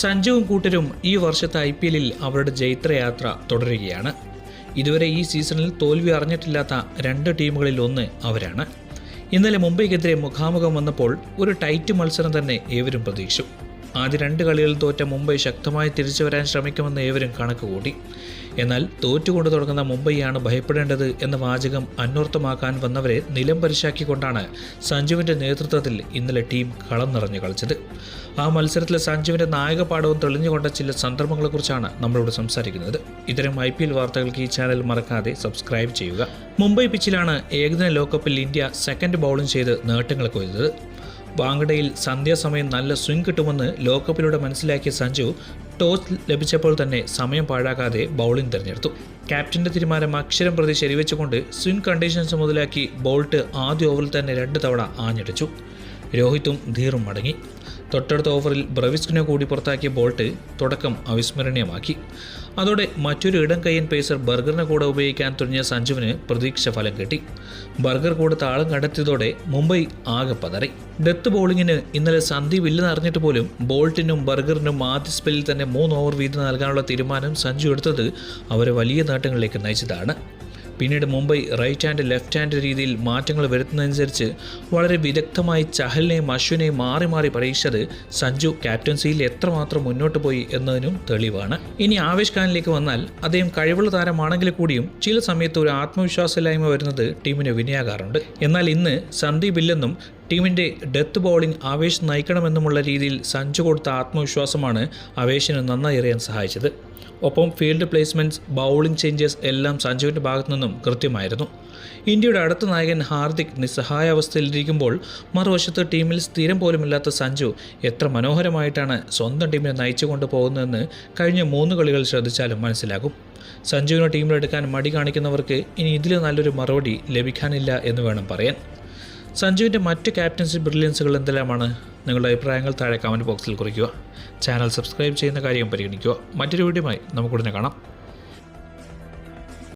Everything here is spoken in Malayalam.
സഞ്ജുവും കൂട്ടരും ഈ വർഷത്തെ ഐ പി എല്ലിൽ അവരുടെ ജൈത്രയാത്ര തുടരുകയാണ്. ഇതുവരെ ഈ സീസണിൽ തോൽവി അറിഞ്ഞിട്ടില്ലാത്ത രണ്ട് ടീമുകളിൽ ഒന്ന് അവരാണ്. ഇന്നലെ മുംബൈക്കെതിരെ മുഖാമുഖം വന്നപ്പോൾ ഒരു ടൈറ്റ് മത്സരം തന്നെ ഏവരും പ്രതീക്ഷിച്ചു. ആദ്യ രണ്ട് കളികൾ തോറ്റ മുംബൈ ശക്തമായി തിരിച്ചു വരാൻ ശ്രമിക്കുമെന്ന് ഏവരും കണക്കുകൂട്ടി എന്നാൽ തോറ്റുകൊണ്ട് തുടങ്ങുന്ന മുംബൈയാണ് ഭയപ്പെടേണ്ടത് എന്ന വാചകം അന്വർത്ഥമാക്കാൻ വന്നവരെ നിലം പരിശാക്കിക്കൊണ്ടാണ് സഞ്ജുവിന്റെ നേതൃത്വത്തിൽ ഇന്നലെ ടീം കളം നിറഞ്ഞു കളിച്ചത്. ആ മത്സരത്തിലെ സഞ്ജുവിന്റെ നായകപാഠവും തെളിഞ്ഞുകൊണ്ട ചില സന്ദർഭങ്ങളെക്കുറിച്ചാണ് നമ്മളോട് സംസാരിക്കുന്നത്. ഇത്തരം ഐ പി എൽ വാർത്തകൾക്ക് ഈ ചാനൽ മറക്കാതെ സബ്സ്ക്രൈബ് ചെയ്യുക. മുംബൈ പിച്ചിലാണ് ഏകദിന ലോകകപ്പിൽ ഇന്ത്യ സെക്കൻഡ് ബൗളിംഗ് ചെയ്ത് നേട്ടങ്ങൾ കൊയ്തത്. വാങ്കഡയിൽ സന്ധ്യാസമയം നല്ല സ്വിംഗ് കിട്ടുമെന്ന് ലോകകപ്പിലൂടെ മനസ്സിലാക്കിയ സഞ്ജു ടോസ് ലഭിച്ചപ്പോൾ തന്നെ സമയം പാഴാക്കാതെ ബൗളിംഗ് തിരഞ്ഞെടുത്തു. ക്യാപ്റ്റന്റെ തീരുമാനം അക്ഷരം പ്രതി ശരിവെച്ചുകൊണ്ട് സ്വിംഗ് കണ്ടീഷൻസ് മുതലാക്കി ബോൾട്ട് ആദ്യ ഓവറിൽ തന്നെ രണ്ട് തവണ ആഞ്ഞടിച്ചു. രോഹിത്തും ധീറും മടങ്ങി. തൊട്ടടുത്ത ഓവറിൽ ബ്രവിസ്കിനെ കൂടി പുറത്താക്കിയ ബോൾട്ട് തുടക്കം അവിസ്മരണീയമാക്കി. അതോടെ മറ്റൊരു ഇടം കയ്യൻ പേസർ ബർഗറിനെ കൂടെ ഉപയോഗിക്കാൻ തുടങ്ങിയ സഞ്ജുവിന് പ്രതീക്ഷ ഫലം കിട്ടി. ബർഗർ കൂടെ താളം കണ്ടെത്തിയതോടെ മുംബൈ ആകെ പതറി. ഡെത്ത് ബോളിങ്ങിന് ഇന്നലെ സന്ദീപ് ഇല്ലെന്ന് അറിഞ്ഞിട്ട് പോലും ബോൾട്ടിനും ബർഗറിനും ആദ്യ സ്പെല്ലിൽ തന്നെ മൂന്ന് ഓവർ വീതം നൽകാനുള്ള തീരുമാനം സഞ്ജു എടുത്തത് അവരെ വലിയ നേട്ടങ്ങളിലേക്ക് നയിച്ചതാണ്. പിന്നീട് Mumbai right hand left hand രീതിയിൽ മാറ്റങ്ങൾ വരുത്തുന്നതനുസരിച്ച് വളരെ വിദഗ്ധമായി ചഹലിനെയും അശ്വിനെയും മാറി മാറി പരീക്ഷിച്ചത് സഞ്ജു ക്യാപ്റ്റൻസിയിൽ എത്രമാത്രം മുന്നോട്ട് പോയി എന്നതിനും തെളിവാണ്. ഇനി ആവേശ് ഖാനിലേക്ക് വന്നാൽ അദ്ദേഹം കഴിവുള്ള താരമാണെങ്കിൽ കൂടിയും ചില സമയത്ത് ഒരു ആത്മവിശ്വാസമില്ലായ്മ വരുന്നത് ടീമിന് വിനയാകാറുണ്ട്. എന്നാൽ ഇന്ന് സന്ദീപ് ഇല്ലെന്നും ടീമിന്റെ ഡെത്ത് ബോളിംഗ് ആവേശ് നയിക്കണമെന്നുമുള്ള രീതിയിൽ സഞ്ജു കൊടുത്ത ആത്മവിശ്വാസമാണ് ആവേശിന് നന്നായി എറിയാൻ സഹായിച്ചത്. ഒപ്പം ഫീൽഡ് പ്ലേസ്മെന്റ്സ് ബൗളിംഗ് ചേഞ്ചസ് എല്ലാം സഞ്ജുവിന്റെ ഭാഗത്തു നിന്നും കൃത്യമായിരുന്നു. ഇന്ത്യയുടെ അടുത്ത നായകൻ ഹാർദിക് നിസ്സഹായ നിസ്സഹായാവസ്ഥയിലിരിക്കുമ്പോൾ മറുവശത്ത് ടീമിൽ സ്ഥിരം പോലുമില്ലാത്ത സഞ്ജു എത്ര മനോഹരമായിട്ടാണ് സ്വന്തം ടീമിനെ നയിച്ചു കൊണ്ടുപോകുന്നതെന്ന് കഴിഞ്ഞ മൂന്ന് കളികൾ ശ്രദ്ധിച്ചാലും മനസ്സിലാകും. സഞ്ജുവിനെ ടീമിലെടുക്കാൻ മടി കാണിക്കുന്നവർക്ക് ഇനി ഇതിൽ നല്ലൊരു മറുപടി ലഭിക്കാനില്ല എന്ന് വേണം പറയാൻ. സഞ്ജുവിന്റെ മറ്റ് ക്യാപ്റ്റൻസി ബ്രില്യൻസുകൾ എന്തെല്ലാമാണ്? നിങ്ങളുടെ അഭിപ്രായങ്ങൾ താഴെ കമന്റ് ബോക്സിൽ കുറിക്കുക. ചാനൽ സബ്സ്ക്രൈബ് ചെയ്യുന്ന കാര്യം പരിഗണിക്കുക. മറ്റൊരു വീഡിയോയുമായി നമുക്കുടനെ കാണാം.